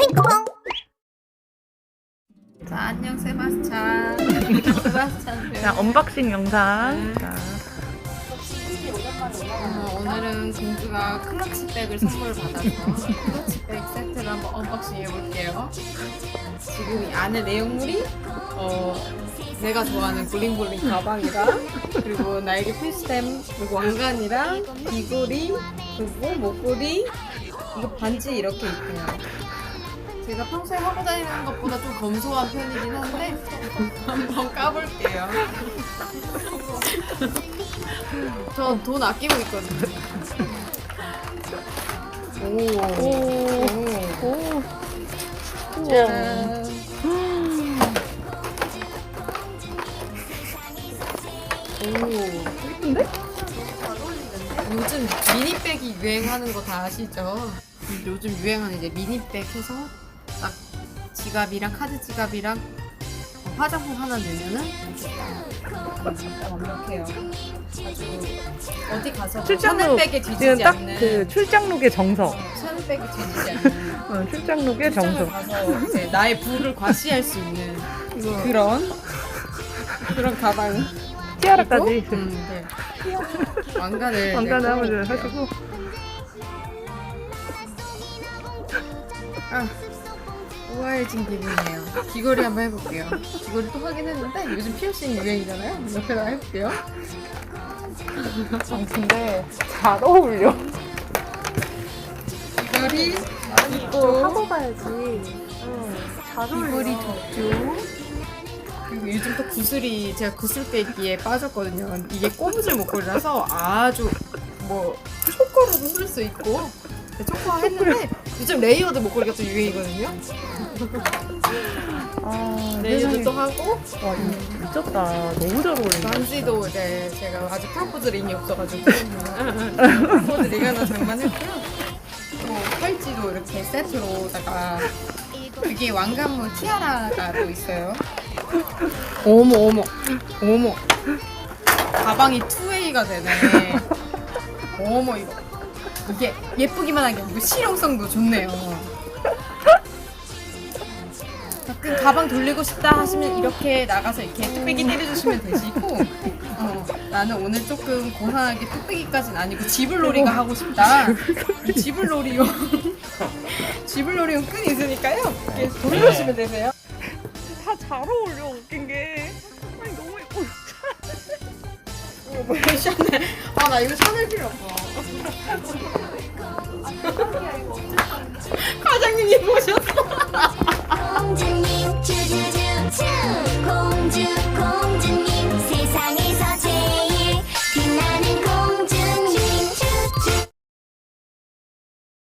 핑크퐁 자, 안녕 세바스찬. 세바스찬. 자, 언박싱 영상. 자, 어, 오늘은 공주가 클러치 백을 선물 받아서 클러치 백 세트를 한번 언박싱 해볼게요. 지금 이 안에 내용물이 어, 내가 좋아하는 블링블링 가방이랑 그리고 나에게 필수템 그리고 왕관이랑 귀걸이 그리고 목걸이 이거 반지 이렇게 있고요. 제가 평소에 하고 다니는 것보다 좀 검소한 편이긴 한데 한번 까볼게요. 저 돈 아끼고 있거든요. 오. 오. 오, 짠. 오. 예쁜데? 요즘 미니백이 유행하는 거 다 아시죠? 요즘 유행하는 이제 미니백 해서 딱 지갑이랑 카드 지갑이랑 어, 화장품 하나 넣으면은 진짜 완벽해요. 아주 어디 가서 출장룩. 샤넬백에 지금 뒤지지 딱 않는 그 출장룩의 정석. 어, 샤넬백에 뒤지지 않는 어, 출장룩의 출장을 정석. 가서 이제 나의 부를 과시할 수 있는 그런 그런 가방 티아라까지. 음, 네. 왕관을 왕관을 네, 한번. 하시고. 아, 우아해진 기분이에요. 귀걸이 한번 해볼게요. 귀걸이 또 하긴 했는데 요즘 피어싱 유행이잖아요. 옆에다 해볼게요. 아, 근데 잘 어울려. 귀걸이 이거 하고 가야지. 잘 귀걸이 줬죠. 그리고 요즘 또 구슬이 제가 구슬 빼기에 빠졌거든요. 이게 꼬부질 목걸이라서 아주 뭐 초코로도 쓸 수 있고 초코화 했는데 요즘 레이어드 목걸이가 또 유행이거든요. 아, 레이어드 또 하고 와, 이거 미쳤다. 너무 잘 어울린다. 반지도 이제 제가 아직 프로포즈 링이 없어가지고 프로포즈 링 하나 장만했고요. 또 팔찌도 이렇게 세트로다가 여기에 왕관무 티아라가 또 있어요. 어머 어머 어머 가방이 투웨이가 되네. 어머 이거 이게 예쁘기만 한 게 아니고 실용성도 좋네요. 가끔 가방 돌리고 싶다 하시면 이렇게 나가서 이렇게 뚝배기 때려주시면 되시고 어, 나는 오늘 조금 고상하게 뚝배기까지는 아니고 지불놀이가 하고 싶다. 지불놀이용. 지불놀이용 끈이 있으니까요. 이렇게 돌려주시면 되세요. 다 잘 어울려, 웃긴 게. 뭐야 샤넬 아나 이거 샤넬 필요 없어. 과장님이 보셨어.